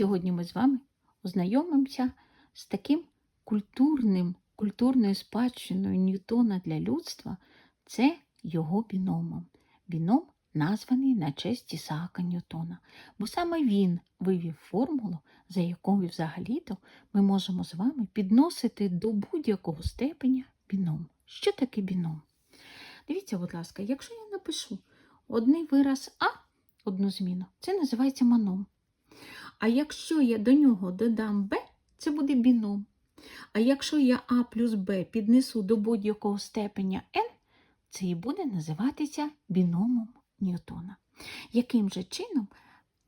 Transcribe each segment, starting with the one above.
Сьогодні ми з вами ознайомимося з таким культурним, культурною спадщиною Ньютона для людства. Це його біномом. Біном названий на честь Ісаака Ньютона, бо саме він вивів формулу, за якою взагалі-то ми можемо з вами підносити до будь-якого степеня біном. Що таке біном? Дивіться, будь ласка, якщо я напишу одний вираз А, одну зміну, це називається маном. А якщо я до нього додам Б, це буде біном. А якщо я А плюс Б піднесу до будь-якого степеня n, це і буде називатися біномом Ньютона. Яким же чином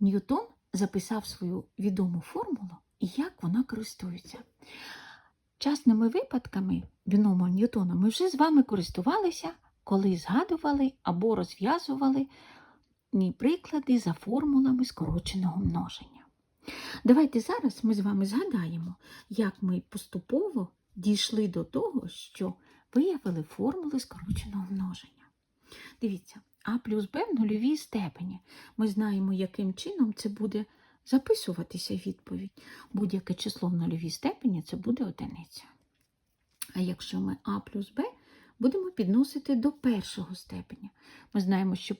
Ньютон записав свою відому формулу і як вона користується? Частними випадками біному Ньютона ми вже з вами користувалися, коли згадували або розв'язували приклади за формулами скороченого множення. Давайте зараз ми з вами згадаємо, як ми поступово дійшли до того, що виявили формули скороченого множення. Дивіться, а плюс Б в нульовій степені. Ми знаємо, яким чином це буде записуватися відповідь. Будь-яке число в нульовій степені це буде одиниця. А якщо ми А плюс Б будемо підносити до першого степеня. Ми знаємо, що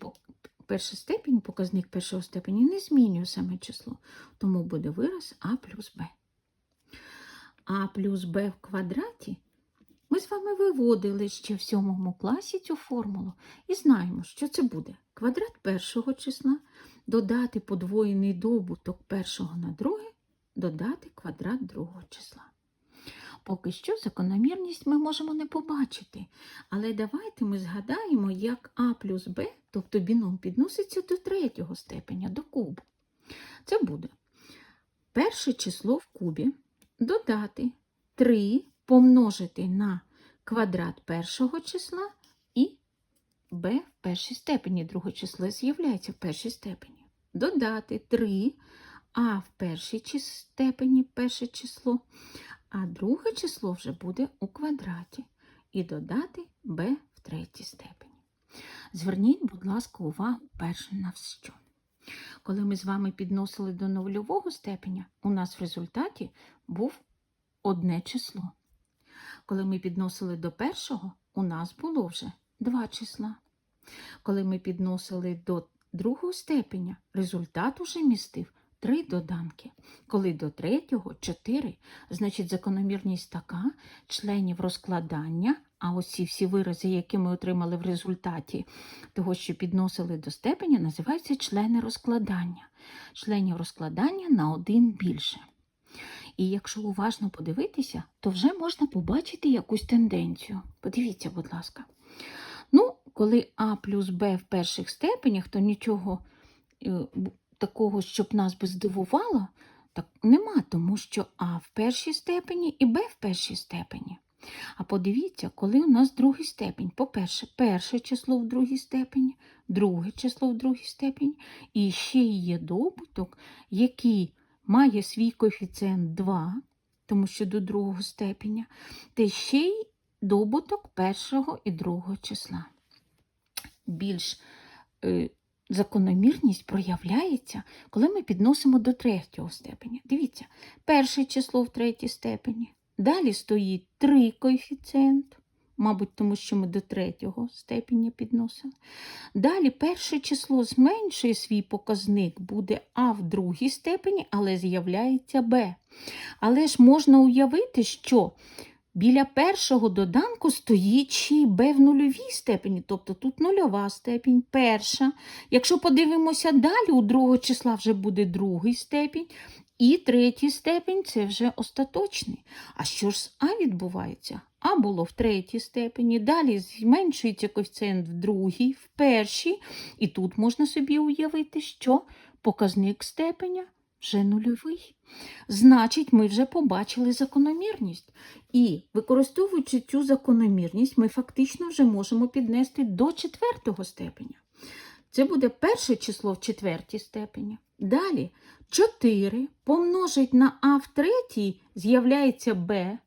перший степень, показник першого степені не змінює саме число, тому буде вираз А плюс Б. А плюс Б в квадраті ми з вами виводили ще в сьомому класі цю формулу і знаємо, що це буде квадрат першого числа, додати подвоєний добуток першого на друге, додати квадрат другого числа. Поки що закономірність ми можемо не побачити, але давайте ми згадаємо, як А плюс Б, тобто біном, підноситься до третього степеня, до кубу. Це буде перше число в кубі додати 3 помножити на квадрат першого числа і b в першій степені. Друге число з'являється в першій степені. Додати 3 а в першій степені перше число, а друге число вже буде у квадраті. І додати b в третій степені. Зверніть, будь ласка, увагу перше на що. Коли ми з вами підносили до нульового степеня, у нас в результаті був одне число. Коли ми підносили до першого, у нас було вже два числа. Коли ми підносили до другого степеня, результат уже містив три доданки. Коли до третього чотири, значить закономірність така членів розкладання, а ось ці всі вирази, які ми отримали в результаті того, що підносили до степеня, називаються члени розкладання. Членів розкладання на один більше. І якщо уважно подивитися, то вже можна побачити якусь тенденцію. Подивіться, будь ласка. Ну, коли А плюс Б в перших степенях, то нічого е, такого, щоб нас би здивувало, так нема, тому що А в першій степені і Б в першій степені. А подивіться, коли у нас другий степень. По-перше, перше число в другій степені, друге число в другій степені, і ще є добуток, який має свій коефіцієнт 2, тому що до другого степеня, та ще й добуток першого і другого числа. Більш е, закономірність проявляється, коли ми підносимо до третього степеня. Дивіться, перше число в третій степені. Далі стоїть 3 коефіцієнт, мабуть, тому що ми до третього степеня підносили. Далі перше число зменшує свій показник, буде А в другій степені, але з'являється Б. Але ж можна уявити, що біля першого доданку стоїть ще Б в нульовій степені, тобто тут нульова степінь, перша. Якщо подивимося далі, у другого числа вже буде другий степінь, і третій степень це вже остаточний. А що ж з А відбувається? А було в третій степені, далі зменшується коефіцієнт в другій, в першій, і тут можна собі уявити, що показник степеня вже нульовий. Значить, ми вже побачили закономірність. І використовуючи цю закономірність, ми фактично вже можемо піднести до четвертого степеня. Це буде перше число в четвертій степені. Далі 4 помножить на А в третій, з'являється Б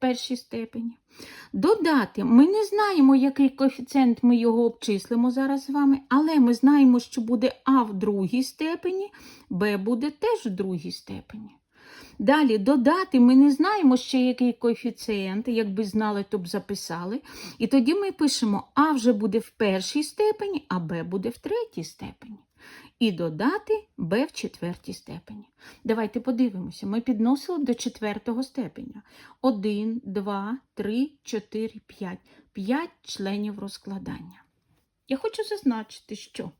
першій степені. Додати, ми не знаємо, який коефіцієнт ми його обчислимо зараз з вами, але ми знаємо, що буде А в другій степені, Б буде теж в другій степені. Далі додати ми не знаємо ще який коефіцієнт, якби знали, то б записали. І тоді ми пишемо А вже буде в першій степені, а Б буде в третій степені. І додати Б в четвертій степені. Давайте подивимося. Ми підносили до четвертого степеня. 1, 2, 3, 4, 5. 5 членів розкладання. Я хочу зазначити, що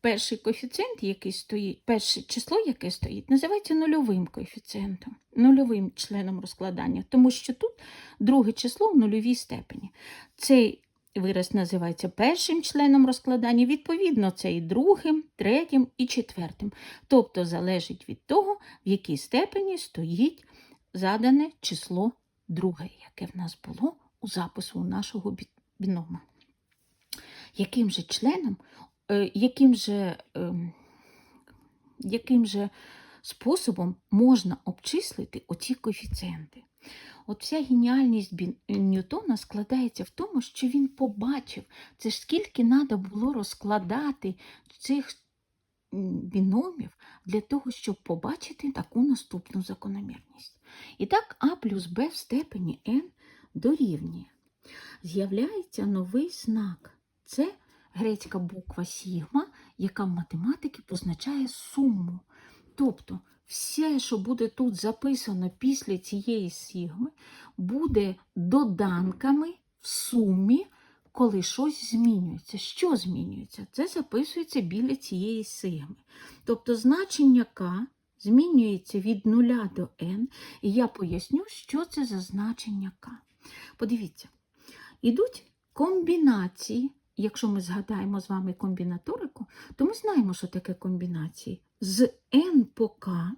перший коефіцієнт, який стоїть, перше число, яке стоїть, називається нульовим коефіцієнтом, нульовим членом розкладання, тому що тут друге число в нульовій степені. Цей вираз називається першим членом розкладання, відповідно, це і другим, третім і четвертим. Тобто залежить від того, в якій степені стоїть задане число друге, яке в нас було у запису нашого бінома. Яким же членом, е, яким же, ем, яким же способом можна обчислити оці коефіцієнти? От вся геніальність Ньютона складається в тому, що він побачив, це ж скільки треба було розкладати цих біномів для того, щоб побачити таку наступну закономірність. І так А плюс Б в степені n дорівнює. З'являється новий знак. Це грецька буква сігма, яка в математиці позначає суму. Тобто все, що буде тут записано після цієї сігми, буде доданками в сумі, коли щось змінюється. Що змінюється? Це записується біля цієї сигми. Тобто значення k змінюється від 0 до n, і я поясню, що це за значення k. Подивіться, ідуть комбінації. Якщо ми згадаємо з вами комбінаторику, то ми знаємо, що таке комбінації з n по k,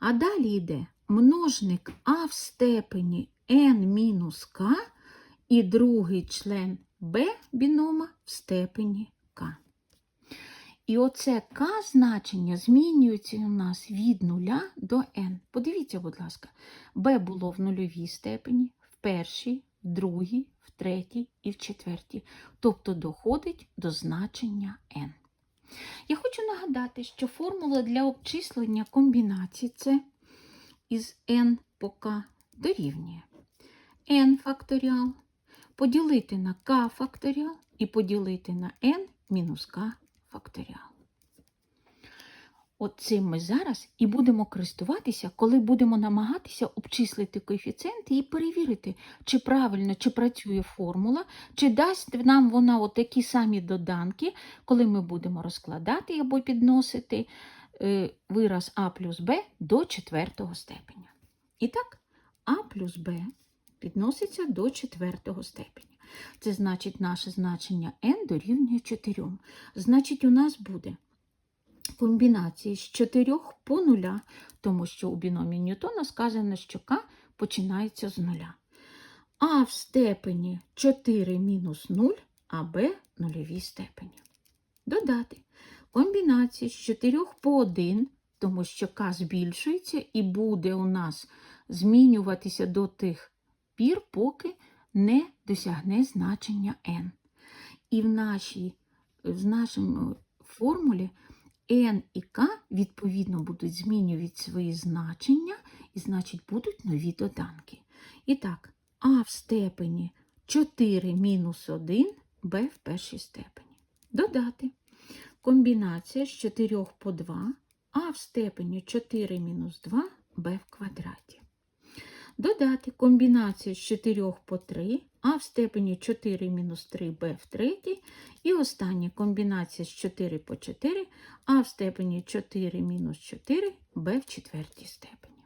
а далі йде множник а в степені n мінус k і другий член b бінома в степені k. І оце k значення змінюється у нас від 0 до n. Подивіться, будь ласка, b було в нульовій степені, в першій, в другій, в третій і в четвертій. Тобто доходить до значення n. Я хочу нагадати, що формула для обчислення комбінацій це із n по k дорівнює n факторіал поділити на k факторіал і поділити на n мінус k факторіал. От цим ми зараз і будемо користуватися, коли будемо намагатися обчислити коефіцієнти і перевірити, чи правильно чи працює формула, чи дасть нам вона такі самі доданки, коли ми будемо розкладати або підносити е, вираз а плюс b до четвертого степеня. І так, а плюс b підноситься до четвертого степеня. Це значить, наше значення n дорівнює 4. Значить, у нас буде комбінації з 4 по 0, тому що у біномі Ньютона сказано, що k починається з 0. А в степені 4 мінус 0, а b в нульовій степені. Додати комбінації з 4 по 1, тому що k збільшується і буде у нас змінюватися до тих пір, поки не досягне значення n. І в нашій в нашому формулі n і k відповідно будуть змінювати свої значення, і, значить, будуть нові доданки. І так, а в степені 4 мінус 1, Б в першій степені. Додати комбінація з 4 по 2, а в степені 4 мінус 2, Б в квадраті. Додати комбінацію з 4 по 3, а в степені 4 мінус 3 b в третій. І остання комбінація з 4 по 4, а в степені 4 мінус 4 b в четвертій степені.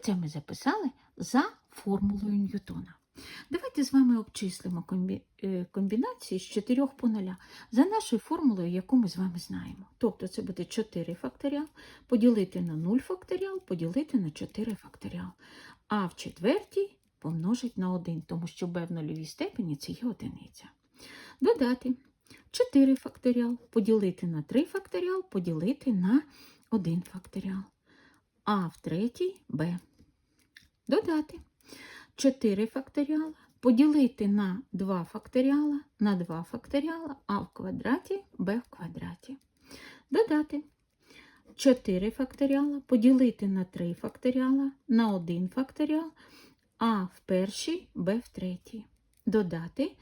Це ми записали за формулою Ньютона. Давайте з вами обчислимо комбі... е, комбінації з 4 по 0 за нашою формулою, яку ми з вами знаємо. Тобто це буде 4 факторіал, поділити на 0 факторіал, поділити на 4 факторіал. А в четвертій помножить на 1, тому що b в нульовій степені це є одиниця. Додати 4 факторіал, поділити на 3 факторіал, поділити на 1 факторіал. А в третій b. Додати 4 факторіала поділити на 2 факторіала на 2 факторіала а в квадраті b в квадраті. Додати 4 факторіала поділити на 3 факторіала на 1 факторіал а в першій b в третій. Додати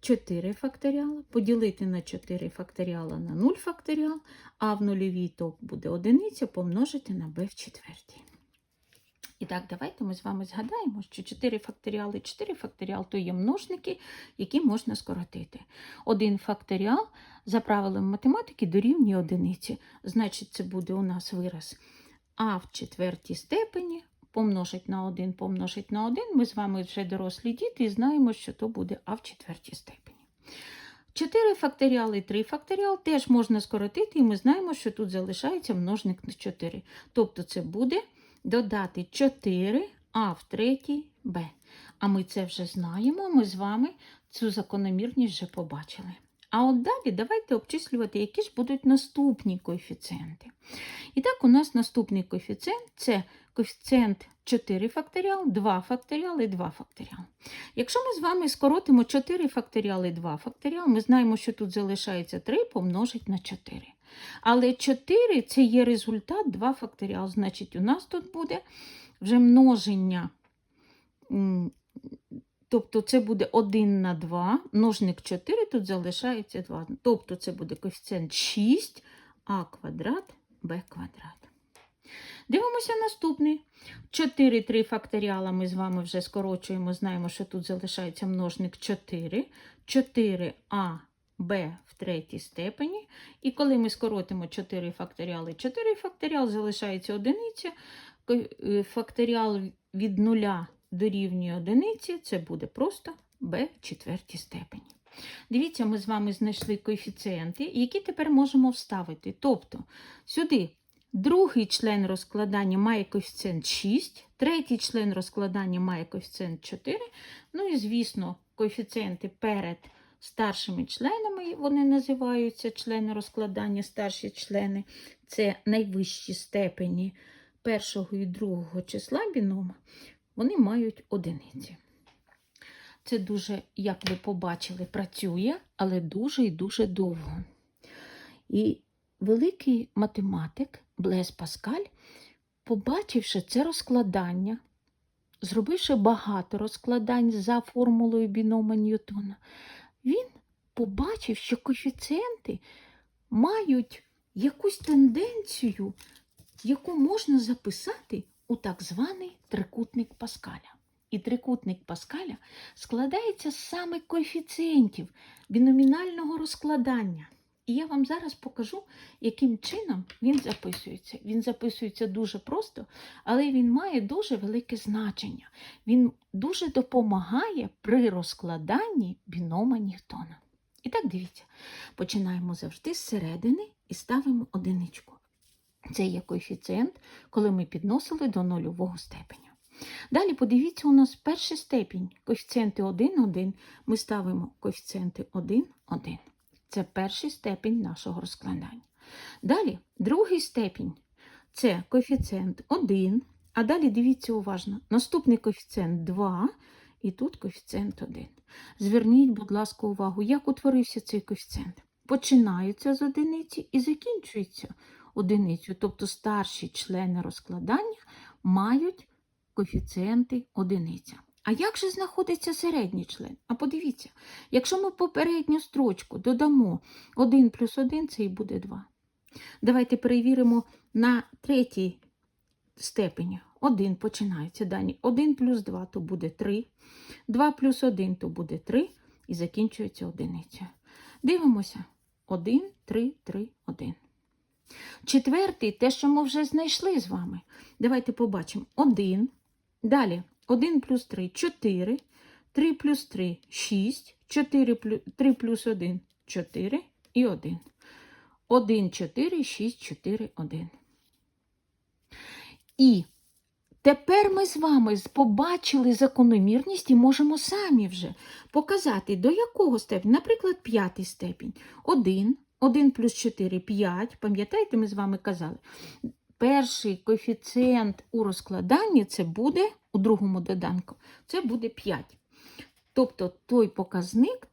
4 факторіала поділити на 4 факторіала на 0 факторіал, а в нульовій то буде одиниця помножити на b в четвертій. І так, давайте ми з вами згадаємо, що 4 факторіали, 4 факторіал то є множники, які можна скоротити. Один факторіал за правилами математики дорівнює одиниці. Значить, це буде у нас вираз а в четвертій степені помножить на 1, помножить на 1. Ми з вами вже дорослі діти і знаємо, що то буде а в четвертій степені. 4 факторіали і 3 факторіал теж можна скоротити, і ми знаємо, що тут залишається множник на 4. Тобто це буде додати 4 а в третій Б. А ми це вже знаємо, ми з вами цю закономірність вже побачили. А от далі давайте обчислювати, які ж будуть наступні коефіцієнти. І так, у нас наступний коефіцієнт це коефіцієнт 4 факторіал, 2 факторіал і 2 факторіал. Якщо ми з вами скоротимо 4 факторіал і 2 факторіал, ми знаємо, що тут залишається 3 помножить на 4. Але 4 це є результат 2 факторіал. Значить, у нас тут буде вже множення. Тобто це буде 1 на 2, множник 4, тут залишається 2. Тобто це буде коефіцієнт 6, а квадрат, b квадрат. Дивимося наступний. 4 3 факторіала ми з вами вже скорочуємо, знаємо, що тут залишається множник 4. 4а b в третій степені. І коли ми скоротимо 4 факторіали, 4 факторіал залишається одиниця. Е, Факторіал від нуля дорівнює одиниці, це буде просто b в четвертій степені. Дивіться, ми з вами знайшли коефіцієнти, які тепер можемо вставити. Тобто сюди другий член розкладання має коефіцієнт 6, третій член розкладання має коефіцієнт 4. Ну і, звісно, коефіцієнти перед старшими членами, вони називаються члени розкладання, старші члени це найвищі степені першого і другого числа бінома, вони мають одиниці. Це дуже, як ви побачили, працює, але дуже і дуже довго. І великий математик Блес Паскаль, побачивши це розкладання, зробивши багато розкладань за формулою бінома Ньютона, він побачив, що коефіцієнти мають якусь тенденцію, яку можна записати у так званий трикутник Паскаля. І трикутник Паскаля складається з саме коефіцієнтів біномінального розкладання. І я вам зараз покажу, яким чином він записується. Він записується дуже просто, але він має дуже велике значення. Він дуже допомагає при розкладанні бінома Ньютона. І так дивіться, починаємо завжди зсередини і ставимо одиничку. Це є коефіцієнт, коли ми підносили до нульового степеня. Далі подивіться, у нас перший степінь. Коефіцієнти 1, 1. Ми ставимо коефіцієнти 1, 1. Це перший степінь нашого розкладання. Далі другий степінь це коефіцієнт 1. А далі дивіться уважно. Наступний коефіцієнт 2, і тут коефіцієнт 1. Зверніть, будь ласка, увагу, як утворився цей коефіцієнт. Починається з одиниці і закінчується одиницю. Тобто старші члени розкладання мають коефіцієнти одиниця. А як же знаходиться середній член? А подивіться, якщо ми попередню строчку додамо 1 плюс 1, це і буде 2. Давайте перевіримо на третій степені. 1 починається дані. 1 плюс 2 то буде 3. 2 плюс 1 то буде 3 і закінчується одиниця. Дивимося. 1, 3, 3, 1. Четвертий, те, що ми вже знайшли з вами. Давайте побачимо. 1. Далі 1 плюс 3 4. 3 плюс 3 6. 4 плюс 3 плюс 1 4 і 1. 1, 4, 6, 4, 1. І тепер ми з вами побачили закономірність і можемо самі вже показати, до якого степені. Наприклад, п'ятий степінь. 1, 1 плюс 4 5. Пам'ятаєте, ми з вами казали. перший коефіцієнт у розкладанні це буде у другому доданку, це буде 5. Тобто той показник,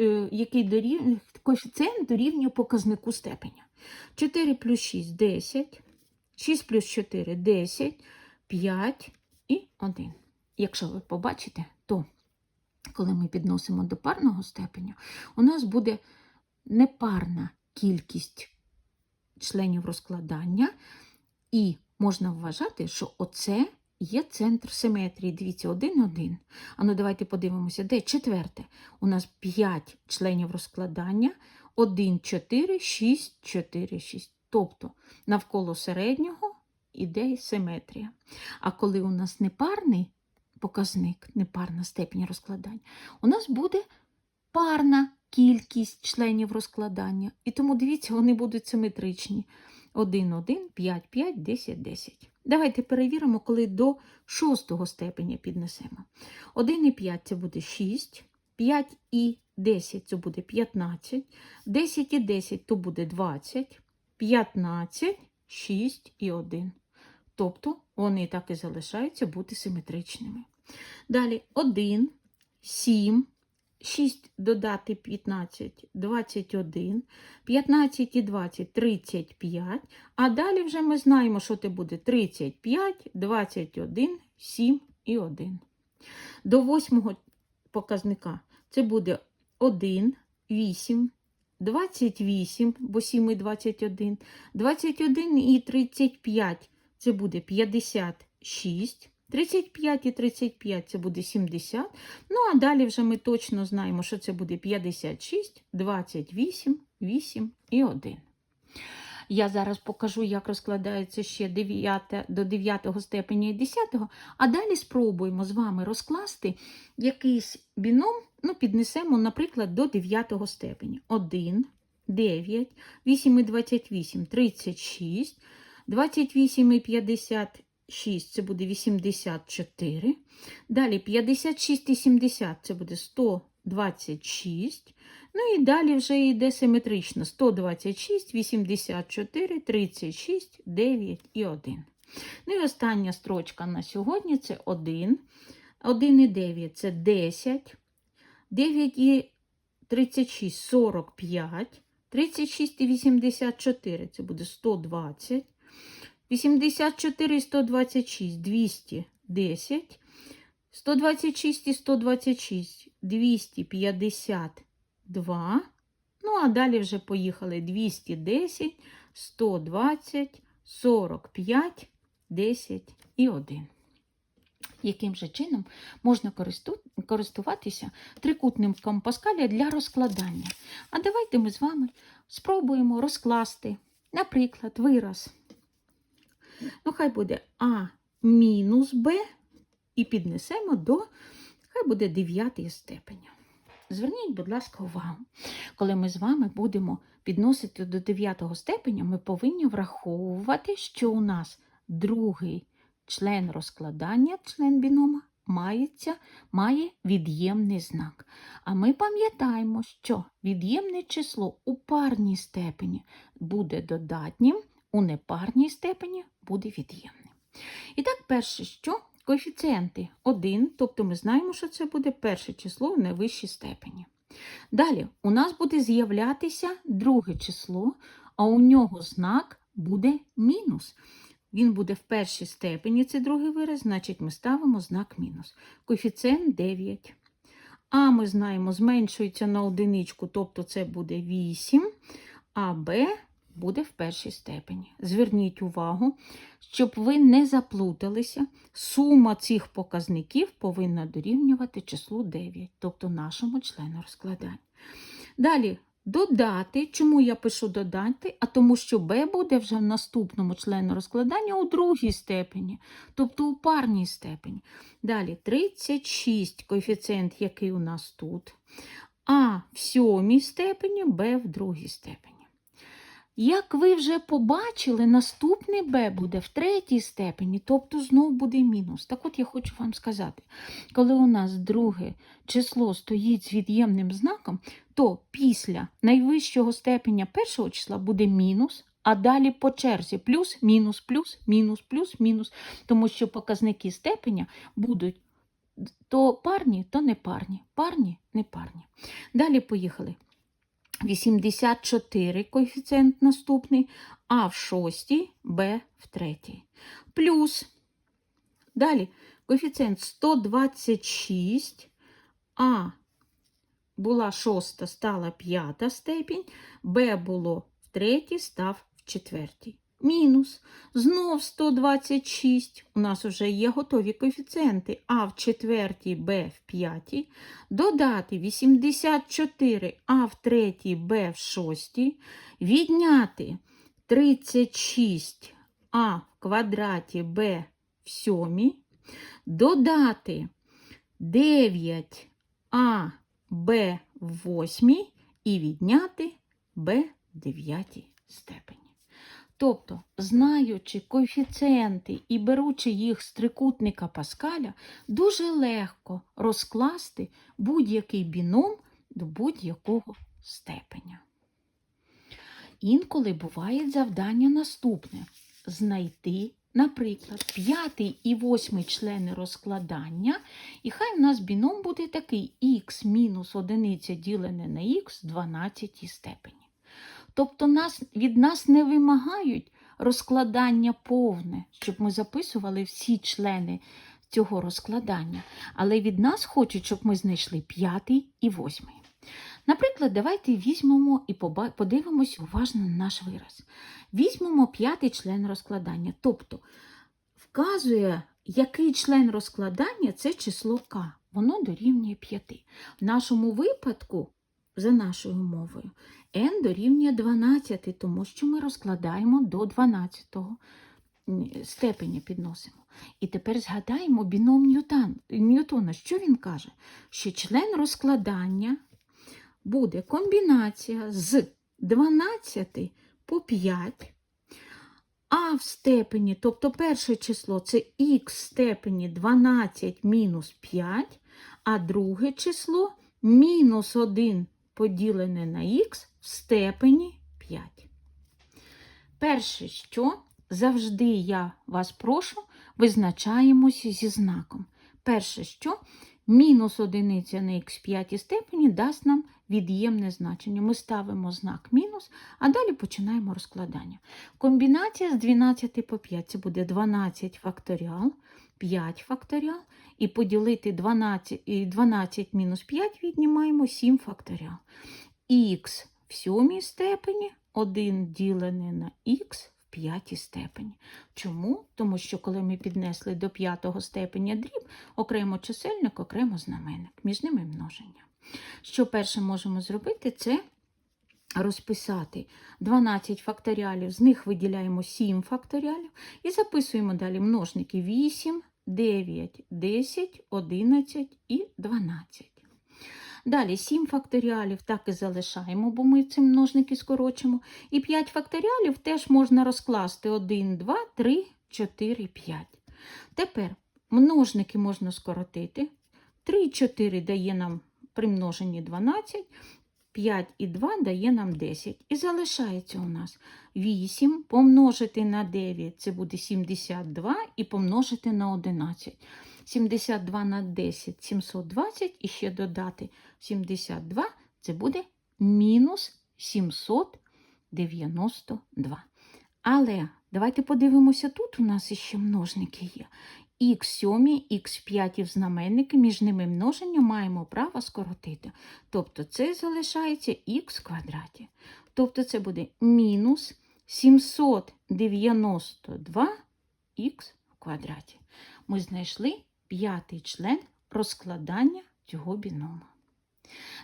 е, який дорівнює, коефіцієнт дорівнює показнику степеня. 4 плюс 6 10, 6 плюс 4 10, 5 і 1. Якщо ви побачите, то коли ми підносимо до парного степеня, у нас буде непарна кількість членів розкладання, і можна вважати, що оце є центр симетрії. Дивіться, 1, 1. А ну давайте подивимося, де четверте. У нас 5 членів розкладання, 1, 4, 6, 4, 6. Тобто навколо середнього іде симетрія. А коли у нас непарний показник, непарна степінь розкладання, у нас буде парна кількість членів розкладання. І тому дивіться, вони будуть симетричні. 1, 1, 5, 5, 10, 10. Давайте перевіримо, коли до шостого степеня піднесемо. 1 і 5 це буде 6, 5 і 10 це буде 15, 10 і 10 то буде 20, 15, 6 і 1. Тобто вони так і залишаються бути симетричними. Далі 1, 7, 6 додати 15, 21, 15 і 20, 35. А далі вже ми знаємо, що це буде 35, 21, 7 і 1. До восьмого показника це буде 1, 8, 28, бо 7 і 21, 21 і 35 це буде 56, 35 і 35 це буде 70. Ну, а далі вже ми точно знаємо, що це буде 56, 28, 8 і 1. Я зараз покажу, як розкладається ще 9, до 9 степеня і 10, а далі спробуємо з вами розкласти якийсь біном, ну, піднесемо, наприклад, до 9 степеня. 1, 9, 8 і 28, 36, 28 і 56 це буде 84. Далі 56 і 70 це буде 126. Ну і далі вже йде симетрично 126, 84, 36, 9 і 1. Ну і остання строчка на сьогодні це 1. 1 і 9 це 10. 9 і 36 45. 36 і 84 це буде 120. 84 126 210. 126 і 126 252. Ну, а далі вже поїхали 210, 120, 45, 10 і 1. Яким же чином можна користуватися трикутником Паскаля для розкладання? А давайте ми з вами спробуємо розкласти, наприклад, вираз. Ну, хай буде А мінус Б і піднесемо до, хай буде 9 степеня. Зверніть, будь ласка, увагу. Коли ми з вами будемо підносити до 9 степеня, ми повинні враховувати, що у нас другий член розкладання, член бінома, мається, має від'ємний знак. А ми пам'ятаємо, що від'ємне число у парній степені буде додатнім, у непарній степені буде від'ємним. І так, перше, що коефіцієнти 1, тобто ми знаємо, що це буде перше число в найвищій степені. Далі у нас буде з'являтися друге число, а у нього знак буде мінус. Він буде в першій степені, це другий вираз, значить ми ставимо знак мінус. Коефіцієнт 9. А ми знаємо, зменшується на одиничку, тобто це буде 8, а Б буде в першій степені. Зверніть увагу, щоб ви не заплуталися, сума цих показників повинна дорівнювати числу 9, тобто нашому члену розкладання. Далі додати. Чому я пишу додати? А тому що b буде вже в наступному члену розкладання у другій степені, тобто у парній степені. Далі 36 коефіцієнт, який у нас тут, а в сьомій степені, b в другій степені. Як ви вже побачили, наступний b буде в третій степені, тобто знов буде мінус. Так от я хочу вам сказати, коли у нас друге число стоїть з від'ємним знаком, то після найвищого степеня першого числа буде мінус, а далі по черзі плюс, мінус, плюс, мінус, плюс, мінус, тому що показники степеня будуть то парні, то не парні, парні, не парні. Далі поїхали. 84 коефіцієнт наступний, а в шостій, Б в третій. Плюс. Далі коефіцієнт 126, а була шоста, стала п'ята степінь, Б було в третій, став в четвертій. Мінус. Знов 126. У нас вже є готові коефіцієнти. А в четвертій, Б в п'ятій. Додати 84, А в третій, Б в шостій. Відняти 36 А в квадраті Б в сьомій. Додати 9 А Б в восьмій і відняти Б в дев'ятій степені. Тобто, знаючи коефіцієнти і беручи їх з трикутника Паскаля, дуже легко розкласти будь-який біном до будь-якого степеня. Інколи буває завдання наступне: знайти, наприклад, п'ятий і восьмий члени розкладання, і хай у нас біном буде такий х мінус одиниця ділене на х в 12 степені. Тобто нас, від нас не вимагають розкладання повне, щоб ми записували всі члени цього розкладання, але від нас хочуть, щоб ми знайшли п'ятий і восьмий. Наприклад, давайте візьмемо і подивимось уважно на наш вираз. Візьмемо п'ятий член розкладання, тобто вказує, який член розкладання це число К. Воно дорівнює 5. В нашому випадку, за нашою мовою, n дорівнює 12, тому що ми розкладаємо до 12 степеня підносимо. І тепер згадаємо біном Ньютон, Ньютона. Що він каже? Що член розкладання буде комбінація з 12 по 5, а в степені, тобто перше число це х в степені 12 мінус 5, а друге число мінус 1 поділене на х в степені 5. Перше, що завжди я вас прошу, визначаємося зі знаком. Перше, що мінус одиниця на х в п'ятій степені дасть нам від'ємне значення. Ми ставимо знак мінус, а далі починаємо розкладання. Комбінація з 12 по 5 це буде 12 факторіал, 5 факторіал, і поділити 12, 12 мінус 5 віднімаємо 7 факторіал. Х в сьомій степені 1 ділене на х в п'ятій степені. Чому? Тому що коли ми піднесли до п'ятого степеня дріб, окремо чисельник, окремо знаменник, між ними множення. Що перше можемо зробити, це розписати 12 факторіалів, з них виділяємо 7 факторіалів і записуємо далі множники 8, 9, 10, 11 і 12. Далі 7 факторіалів так і залишаємо, бо ми ці множники скорочимо. І 5 факторіалів теж можна розкласти 1, 2, 3, 4, 5. Тепер множники можна скоротити. 3 4 дає нам при множенні 12, 5 і 2 дає нам 10. І залишається у нас 8 помножити на 9 це буде 72 і помножити на 11. 72 на 10 720 і ще додати 72 це буде мінус 792. Але давайте подивимося, тут у нас іще множники є. Х 7, х 5 в знаменники, між ними множення маємо право скоротити. Тобто це залишається х квадраті. Тобто це буде мінус 792 х в квадраті. Ми знайшли п'ятий член розкладання цього біному.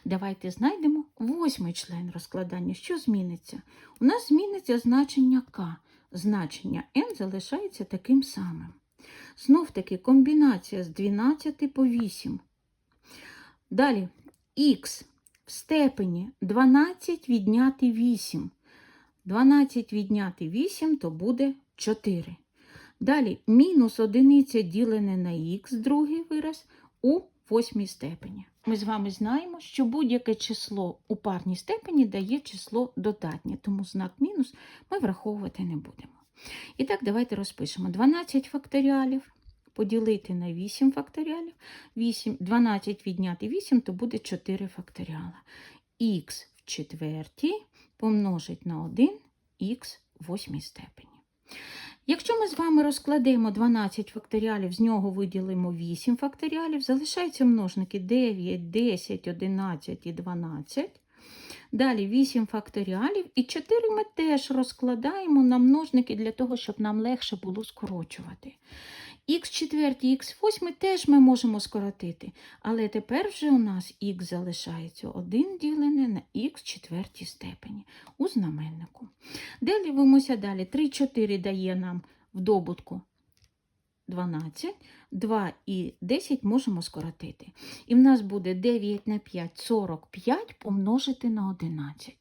Давайте знайдемо восьмий член розкладання. Що зміниться? У нас зміниться значення К. Значення n залишається таким самим. Знов таки комбінація з 12 по 8. Далі х в степені 12 відняти 8. 12 відняти 8 то буде 4. Далі мінус одиниця ділене на х, другий вираз, у восьмій степені. ми з вами знаємо, що будь-яке число у парній степені дає число додатнє, тому знак мінус ми враховувати не будемо. І так, давайте розпишемо 12 факторіалів поділити на 8 факторіалів. 8, 12 відняти 8, то буде 4 факторіала. Х в четвертій помножить на 1 х в восьмій степені. Якщо ми з вами розкладемо 12 факторіалів, з нього виділимо 8 факторіалів, залишаються множники 9, 10, 11 і 12. Далі 8 факторіалів і 4 ми теж розкладаємо на множники для того, щоб нам легше було скорочувати. Х четвертій, х восьмий теж ми можемо скоротити, але тепер вже у нас х залишається 1 ділене на х четвертій степені у знаменнику. Дивимося далі. 3, 4 дає нам в добутку 12, 2 і 10 можемо скоротити. І в нас буде 9 на 5 45 помножити на 11.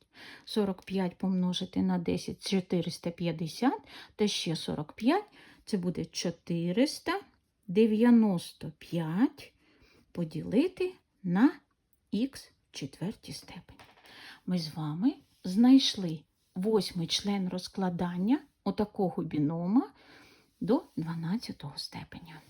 45 помножити на 10 450 та ще 45 це буде 495 поділити на х четвертій степені. Ми з вами знайшли восьмий член розкладання отакого бінома до 12 степеня.